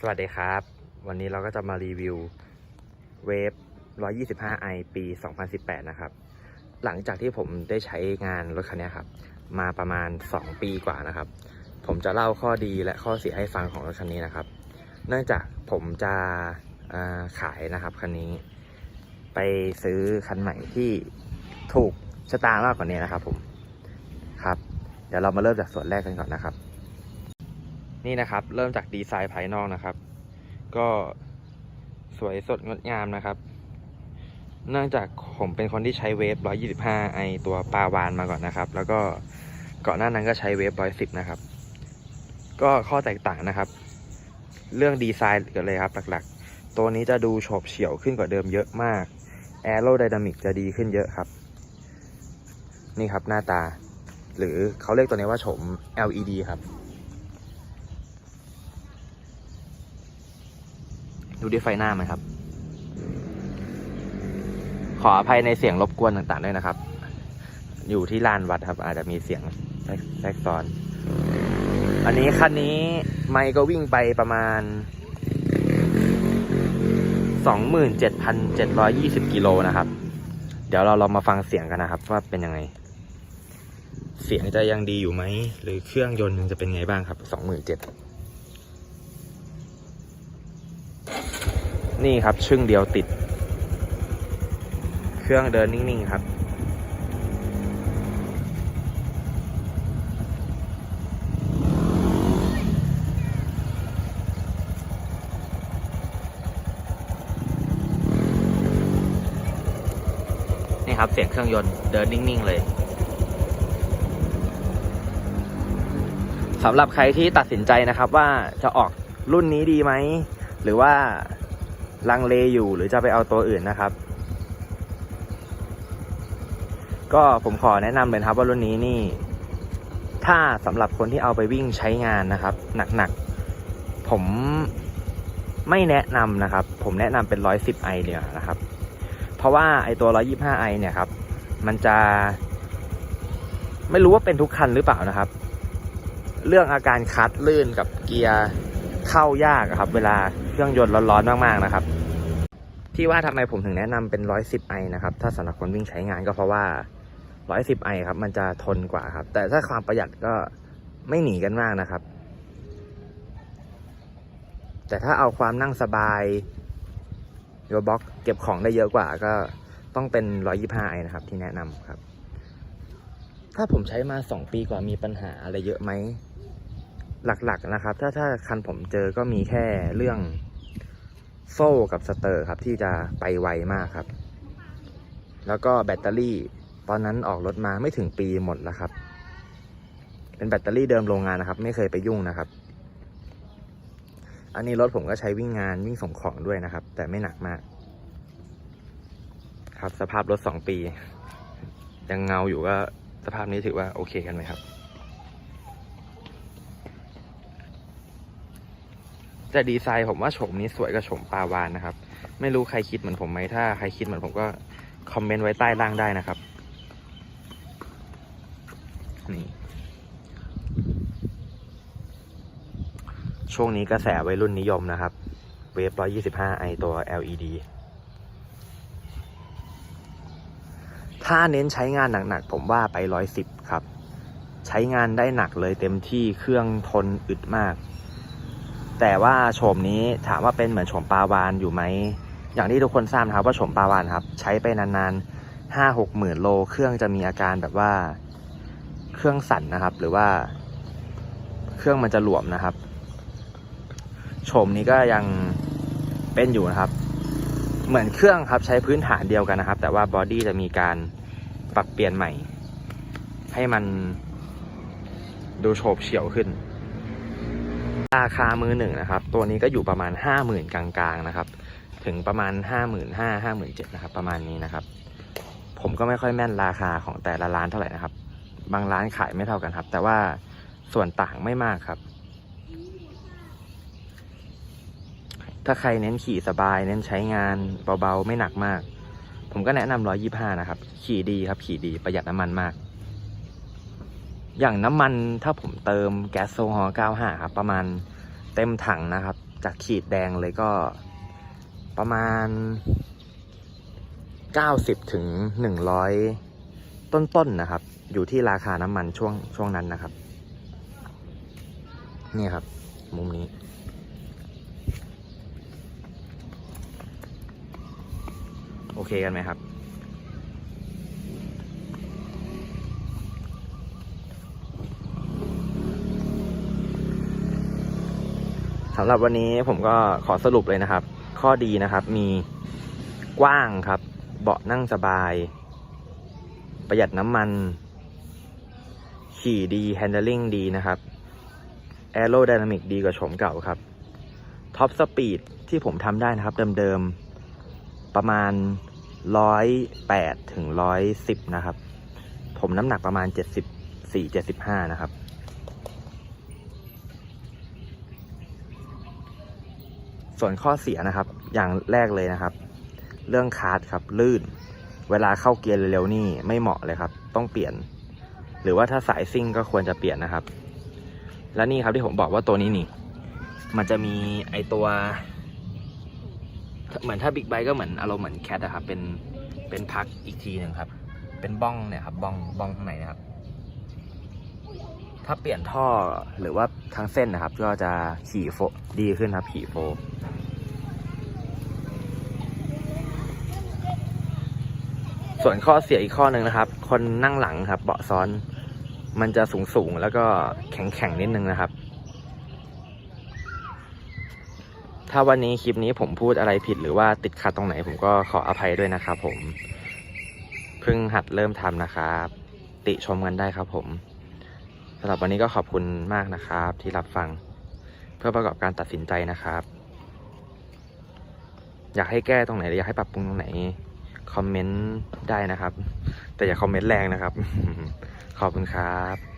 สวัสดีครับ วันนี้เราก็จะมารีวิวเวฟ 125i ปี 2018 นะครับ หลังจากที่ผมได้ใช้งานรถคันนี้ครับ มาประมาณ 2 ปีกว่านะครับ ผมจะเล่าข้อดีและข้อเสียให้ฟังของรถคันนี้นะครับ เนื่องจากผมจะขายนะครับคันนี้ ไปซื้อคันใหม่ที่ถูกชะตามากกว่านี้นะครับผมครับ เดี๋ยวเรามาเริ่มจากส่วนแรกกันก่อนนะครับ นี่นะครับ เริ่มจากดีไซน์ภายนอกนะครับ ก็สวยสดงดงามนะครับ เนื่องจากผมเป็นคนที่ใช้เวฟ 125 ไอตัวปาวานมาก่อนนะครับ แล้วก็ก่อนหน้านั้นก็ใช้เวฟ 110 นะครับ ก็ข้อแตกต่างนะครับ เรื่องดีไซน์กันเลยครับหลักๆ ตัวนี้จะดูโฉบเฉี่ยวขึ้นกว่าเดิมเยอะมากแอโรไดนามิกจะดีขึ้นเยอะครับ นี่ครับหน้าตา หรือเขาเรียกตัวนี้ว่าโฉม LED ครับ ดูที่ไฟหน้าไหมครับ ขออภัยในเสียงรบกวนต่างๆด้วยนะครับ อยู่ที่ลานวัดครับ อาจจะมีเสียงแทรกแทรกซ้อน อันนี้คันนี้ไมค์ก็วิ่งไปประมาณ 27,720 กิโลนะครับ เดี๋ยวเราลองมาฟังเสียงกันนะครับ ว่าเป็นยังไง เสียงจะยังดีอยู่ไหม หรือเครื่องยนต์จะเป็นไงบ้างครับ 27,000 นี่ครับ ชึ่งเดียวติด เครื่องเดินนิ่ง ๆ ครับ นี่ครับ เสียงเครื่องยนต์เดินนิ่ง ๆ เลยสำหรับใครที่ตัดสินใจนะครับว่าจะออกรุ่นนี้ดีไหม หรือว่า ลังเลอยู่หรือจะไปเอาตัวอื่นนะครับ ก็ผมขอแนะนำเลยนะครับว่ารุ่นนี้นี่ ถ้าสำหรับคนที่เอาไปวิ่งใช้งานนะครับ หนักๆ ผมไม่แนะนำนะครับ ผมแนะนำเป็น 110i เดียนะครับ เพราะว่าไอตัว 125i เนี่ยครับ มันจะ ไม่รู้ว่าเป็นทุกคันหรือเปล่านะครับ เรื่องอาการคัดลื่นกับเกียร์ เข้ายากครับ เวลาเครื่องยนต์ร้อนๆมากๆนะครับ ที่ว่าทำไมผมถึงแนะนำเป็น 110i นะครับ ถ้าสำหรับคนวิ่งใช้งานก็เพราะว่า 110i ครับ มันจะทนกว่าครับ แต่ถ้าความประหยัดก็ไม่หนีกันมากนะครับ แต่ถ้าเอาความนั่งสบายโยบ็อกเก็บของได้เยอะกว่าก็ต้องเป็น 125i นะครับ ที่แนะนำครับ ถ้าผมใช้มา 2 ปีกว่ามีปัญหาอะไรเยอะไหม หลักๆนะครับ ถ้าถ้าคันผมเจอก็มีแค่เรื่องโซ่กับสเตอร์ครับ ที่จะไปไวมากครับ แล้วก็แบตเตอรี่ ตอนนั้นออกรถมาไม่ถึงปีหมดแล้วครับ เป็นแบตเตอรี่เดิมโรงงานนะครับ ไม่เคยไปยุ่งนะครับ อันนี้รถผมก็ใช้วิ่งงานวิ่งส่งของด้วยนะครับ แต่ไม่หนักมาก ครับสภาพรถสองปี ยังเงาอยู่ก็สภาพนี้ถือว่าโอเคกันไหมครับ แต่ดีไซน์ผมว่าโฉมนี้สวยกว่าโฉมปาวานนะครับ ไม่รู้ใครคิดเหมือนผมไหมถ้าใครคิดเหมือนผมก็คอมเมนต์ไว้ใต้ล่างได้นะครับนี่ช่วงนี้กระแสวัยรุ่นนิยมนะครับ เวฟ 125 ไอตัว LED ถ้าเน้นใช้งานหนักๆ ผมว่าไป 110 ครับ ใช้งานได้หนักเลยเต็มที่เครื่องทนอึดมาก แต่ว่าโฉมนี้ถามว่าเป็นเหมือนโฉมปลาวานอยู่ไหม อย่างที่ทุกคนทราบนะครับว่าโฉมปลาวานครับ ใช้ไปนานๆห้าหกหมื่นโล เครื่องจะมีอาการแบบว่าเครื่องสั่นนะครับ หรือว่า เครื่องมันจะหลวมนะครับโฉมนี้ก็ยังเป็นอยู่นะครับ เหมือนเครื่องครับใช้พื้นฐานเดียวกันนะครับ แต่ว่าบอดี้จะมีการปรับเปลี่ยนใหม่ ให้มันดูโฉบเฉี่ยวขึ้น ราคามือหนึ่งนะครับ ตัวนี้ก็อยู่ประมาณห้าหมื่นกลางๆนะครับ ถึงประมาณห้าหมื่นห้าห้าหมื่นเจ็ดนะครับ ประมาณนี้นะครับ ผมก็ไม่ค่อยแม่นราคาของแต่ละร้านเท่าไหร่นะครับ บางร้านขายไม่เท่ากันครับ แต่ว่าส่วนต่างไม่มากครับ ถ้าใครเน้นขี่สบาย เน้นใช้งานเบาๆ ไม่หนักมาก ผมก็แนะนำ125 นะครับ ขี่ดีครับ ขี่ดีประหยัดน้ำมันมาก อย่างน้ำมันถ้าผมเติมแก๊สโซฮอล์95 ครับ ประมาณเต็มถังนะครับ จากขีดแดงเลยก็ประมาณ 90 ถึง 100 ต้นๆนะครับ อยู่ที่ราคาน้ำมันช่วงช่วงนั้นนะครับ นี่ครับ มุมนี้โอเคกันไหมครับ สำหรับวันนี้ผมก็ขอสรุปเลยนะครับ ข้อดีนะครับมีกว้างครับ เบาะนั่งสบาย ประหยัดน้ำมัน ขี่ดี handling ดีนะครับ aerodynamic ดีกว่าโฉมเก่าครับท็อปสปีดที่ผมทำได้นะครับ เดิมๆ ประมาณ 108 ถึง 110 นะครับ ผมน้ำหนักประมาณ 74 75 นะครับ ส่วนข้อเสียนะครับ อย่างแรกเลยนะครับ เรื่องคาร์ดครับลื่น เวลาเข้าเกียร์เร็วๆนี่ไม่เหมาะเลยครับ ต้องเปลี่ยน หรือว่าถ้าสายซิ่งก็ควรจะเปลี่ยนนะครับ และนี่ครับที่ผมบอกว่าตัวนี้นี่ มันจะมีไอตัว เหมือนถ้าบิ๊กไบก็เหมือนอารมณ์เหมือนแคทอะครับเป็นเป็นพักอีกทีหนึ่งครับ เป็นบ้องเนี่ยครับบ้องบ้องข้างในนะครับ ถ้าเปลี่ยนท่อหรือว่าทั้งเส้นนะครับ ก็จะขี่โฟดีขึ้นครับ ขี่โฟส่วนข้อเสียอีกข้อหนึ่งนะครับ คนนั่งหลังครับ เบาะซ้อน มันจะสูงสูงแล้วก็แข็งแข็งนิดนึงนะครับ ถ้าวันนี้คลิปนี้ผมพูดอะไรผิดหรือว่าติดขัดตรงไหน ผมก็ขออภัยด้วยนะครับผม เพิ่งหัดเริ่มทำนะครับ ติชมกันได้ครับผมำหรับวันนี้ก็ขอบคุณมากนะครับ ที่รับฟังเพื่อประกอบการตัดสินใจนะครับ อยากให้แก้ตรงไหนหรืออยากให้ปรับปรุงตรงไหน คอมเมนต์ได้นะครับ แต่อย่าคอมเมนต์แรงนะครับ ขอบคุณครับ